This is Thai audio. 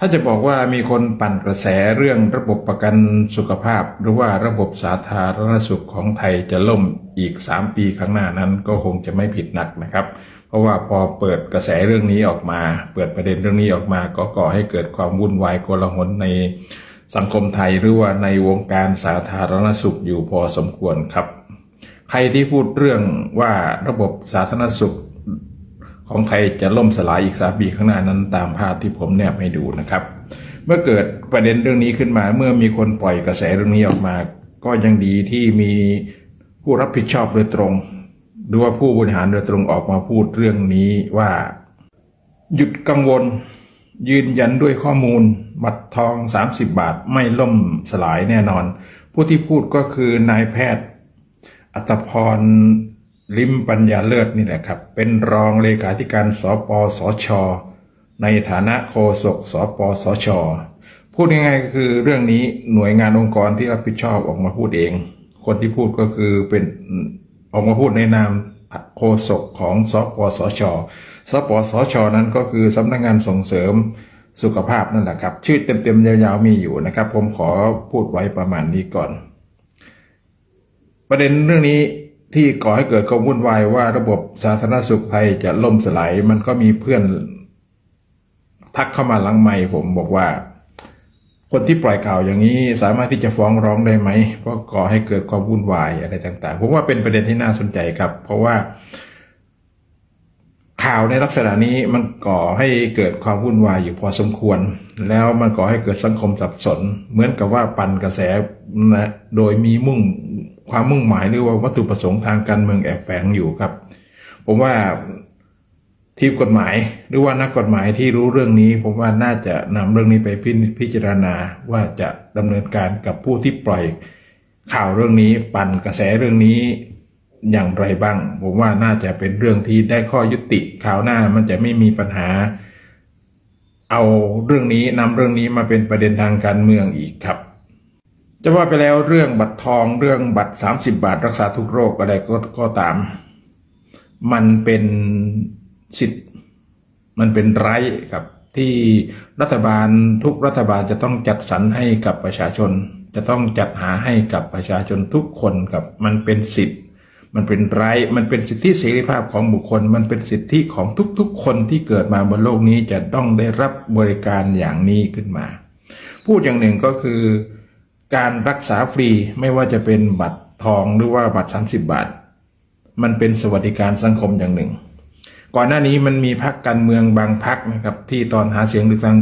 ถ้าจะบอกว่ามีคนปั่นกระแสเรื่องระบบประกันสุขภาพ หรือว่าระบบสาธารณสุขของไทยจะล่มอีก 3 ปีข้างหน้านั้นก็คงจะไม่ผิดนักนะครับ เพราะว่าพอเปิดกระแสเรื่องนี้ออกมา เปิดประเด็นเรื่องนี้ออกมาก็ก่อให้เกิดความวุ่นวายโกลาหลในสังคมไทยหรือว่าในวงการสาธารณสุขอยู่พอสมควรครับ ใครที่พูดเรื่องว่าระบบสาธารณสุข ของไทยจะล่มสลายอีกสามปีข้างหน้านั้นตามภาพที่ผมแนบให้ดูนะครับ เมื่อเกิดประเด็นเรื่องนี้ขึ้นมาเมื่อมีคนปล่อยกระแสเรื่องนี้ออกมา ก็ยังดีที่มีผู้รับผิดชอบโดยตรงหรือว่าผู้บริหารโดยตรงออกมาพูดเรื่องนี้ว่า หยุดกังวล ยืนยันด้วยข้อมูล บัตรทอง 30 บาทไม่ล่มสลายแน่นอน ผู้ที่พูดก็คือนายแพทย์ อัตพร ลิมปัญญาเลิศนี่แหละครับ เป็นรองเลขาธิการสปสช ในฐานะโฆษกสปสช พูดง่ายๆก็คือเรื่องนี้หน่วยงานองค์กรที่รับผิดชอบออกมาพูดเอง คนที่พูดก็คือเป็นออกมาพูดในนามโฆษกของสปสช สปสช นั้นก็คือสำนักงานส่งเสริมสุขภาพนั่นแหละครับ ชื่อเต็มๆยาวๆมีอยู่นะครับ ผมขอพูดไว้ประมาณนี้ก่อน ประเด็นเรื่องนี้ ที่ก่อให้เกิดความวุ่นวายว่าระบบสาธารณสุขไทยจะล่มสลายมันก็มีเพื่อน ทักเข้ามาหลังไม่ผมบอกว่า คนที่ปล่อยข่าวอย่างนี้สามารถที่จะฟ้องร้องได้ไหมเพราะก่อให้เกิดความวุ่นวายอะไรต่างๆผมว่าเป็นประเด็นที่น่าสนใจครับ เพราะว่า ข่าวในลักษณะนี้มันก่อให้เกิดความวุ่นวายอยู่พอสมควร แล้วมันก่อให้เกิดสังคมสับสน เหมือนกับว่าปั่นกระแสนะโดยมีมุ่ง ความมุ่งหมายหรือว่าวัตถุประสงค์ทางการเมืองแอบแฝงอยู่ครับ ผมว่าทีมกฎหมายหรือว่านักกฎหมายที่รู้เรื่องนี้ ผมว่าน่าจะนำเรื่องนี้ไปพิพิจารณาว่าจะดำเนินการกับผู้ที่ปล่อยข่าวเรื่องนี้ ปั่นกระแสเรื่องนี้อย่างไรบ้าง ผมว่าน่าจะเป็นเรื่องที่ได้ข้อยุติข่าวหน้ามันจะไม่มีปัญหา เอาเรื่องนี้นำเรื่องนี้มาเป็นประเด็นทางการเมืองอีกครับ จะว่าไปแล้วเรื่องบัตรทองเรื่องบัตร 30 บาทรักษาทุกโรคอะไรก็ก็ตาม มันเป็นสิทธิ์มันเป็นไรครับที่รัฐบาลทุกรัฐบาลจะต้องจัดสรรให้กับประชาชน จะต้องจัดหาให้กับประชาชนทุกคนครับมันเป็นสิทธิ์ มันเป็นไรมันเป็นสิทธิเสรีภาพของบุคคล มันเป็นสิทธิของทุกๆ คนที่เกิดมาบนโลกนี้จะต้องได้รับบริการอย่างนี้ขึ้นมา พูดอย่างหนึ่งก็คือ การรักษาฟรีไม่ว่าจะเป็นบัตรทองหรือว่าบัตร 30 บาท มันเป็นสวัสดิการสังคมอย่างหนึ่ง ก่อนหน้านี้มันมีพักการเมืองบางพักนะครับที่ตอนหาเสียงเลือกตั้ง